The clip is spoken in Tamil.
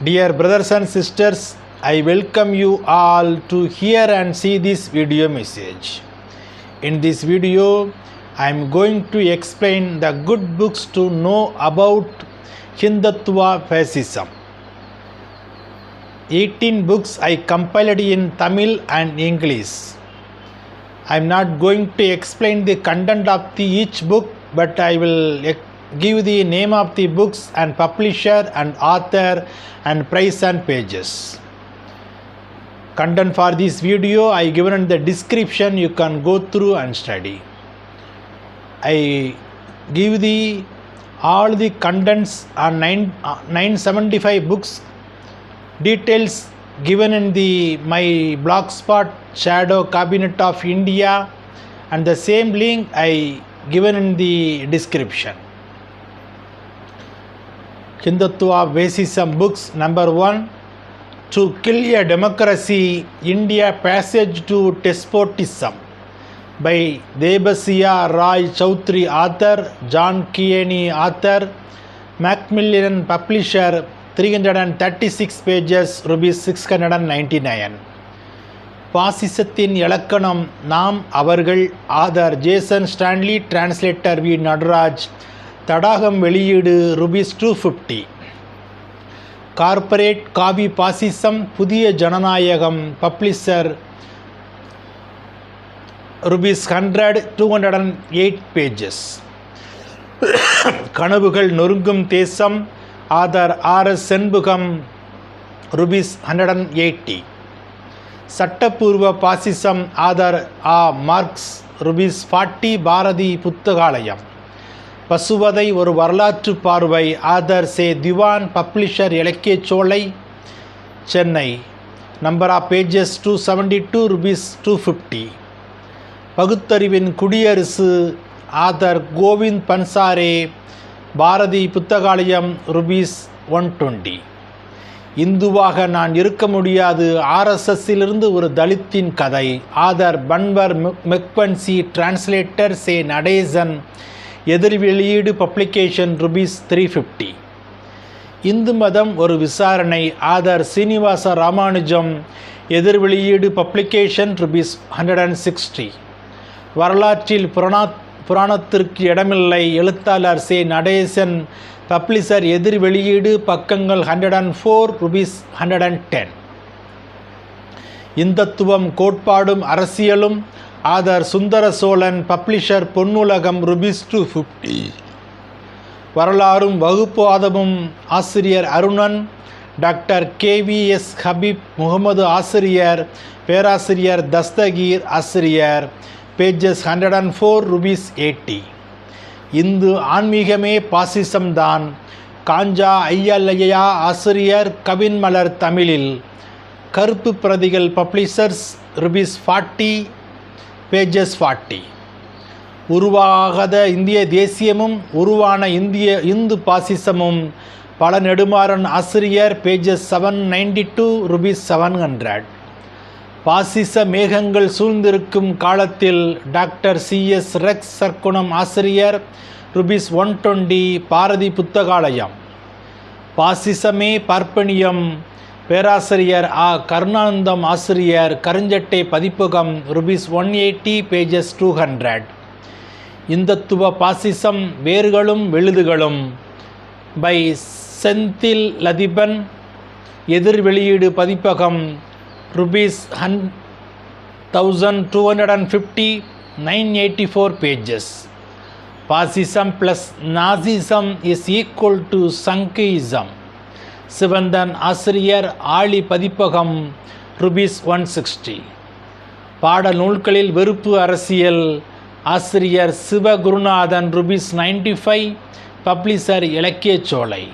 Dear brothers and sisters, I welcome you all to hear and see this video message. In this video, I am going to explain the good books to know about Hindutva fascism. 18 books I compiled in Tamil and English. I am not going to explain the content of the each book, but I will give the name of the books and publisher and author and price and pages. Content for this video I given in the description. You can go through and study. I give the all the contents on nine, uh, 975 books details given in the my blogspot shadow cabinet of india and the same link i given in the description Hindutva fascism books number one to kill a democracy India passage to despotism by Debasish Roy Chowdhury author John Keane author Macmillan publisher three hundred and thirty six pages rupees six hundred and ninety nine பாசிசத்தின் இலக்கணம் நாம் அவர்கள் author Jason Stanley translator V Nataraj Thadagam வெளியீடு rupees two fifty corporate coffee fascism Puthiya Jananayagam publisher rupees hundred two hundred and eight pages கனவுகள் நொறுங்கும் தேசம் author R S Shenbagam rupees hundred and eighty சட்டப்பூர்வ பாசிசம் ஆதர் ஆ marks rupees forty Bharathi Puthakalayam. பசுவதை ஒரு வரலாற்று பார்வை. Author say Dhivan publisher Ilakkiya Solai Chennai. Number of pages two seventy two rupees two fifty பகுத்தறிவின் குடியரசு author Govind Pansare Bharathi Puthakalayam rupees one twenty இந்துவாக நான் இருக்க முடியாது. ஆர்எஸ்எஸ்ஸிலிருந்து ஒரு தலித்தின் கதை. ஆதர் பன்வர் மெக்பன்சி டிரான்ஸ்லேட்டர் சே Natesan. Ethir Veliyeedu publication rupees three fifty Hindu மதம் ஒரு விசாரணை author Srinivasa Ramanujam Ethir Veliyeedu publication rupees hundred and sixty வரலாற்றில் புராணா புராணத்திற்கு இடமில்லை எழுத்தாளர் சே. நடேசன் பப்ளிஷர் எதிர் வெளியீடு பக்கங்கள் hundred and four rupees hundred and ten இந்தத்துவம் கோட்பாடும் அரசியலும் author Sundara Chozhan publisher Ponnulagam rupees two fifty வரலாறும் வகுப்புவாதமும் ஆசிரியர் Arunan doctor K V S Habib Mohammed ஆசிரியர் பேராசிரியர் தஸ்தகீர் ஆசிரியர் pages hundred and four rupees eighty Hindu ஆன்மீகமே பாசிசம் தான். காஞ்சா ஐயல்லையா ஆசிரியர் கவின்மலர் தமிழில். Karuppu Prathigal publishers rupees forty pages forty உருவாகாத இந்திய தேசியமும் உருவான இந்திய இந்து பாசிசமும் பல நெடுமாறன் ஆசிரியர் pages seven ninety two rupees seven hundred பாசிச மேகங்கள் சூழ்ந்திருக்கும் காலத்தில் doctor C S Rex Sargunam ஆசிரியர் rupees one twenty Bharathi Puthakalayam. பாசிசமே பார்ப்பனியம் பேராசிரியர் ஆ. கருணானந்தம் ஆசிரியர் கருஞ்சட்டை பதிப்பகம் rupees one eighty pages two hundred இந்தத்துவ பாசிசம் வேர்களும் விழுதுகளும். பை செந்தில் லதிபன் எதிர் வெளியீடு பதிப்பகம் rupees hun- 1250 984 pages. fascism plus nazism is equal to sankeism Sivanthan ஆசிரியர் ஆழி பதிப்பகம் ருபீஸ் ஒன் சிக்ஸ்டி பாட நூல்களில் வெறுப்பு அரசியல் ஆசிரியர் Sivagurunathan rupees ninety five publisher இலக்கியச் சோலை.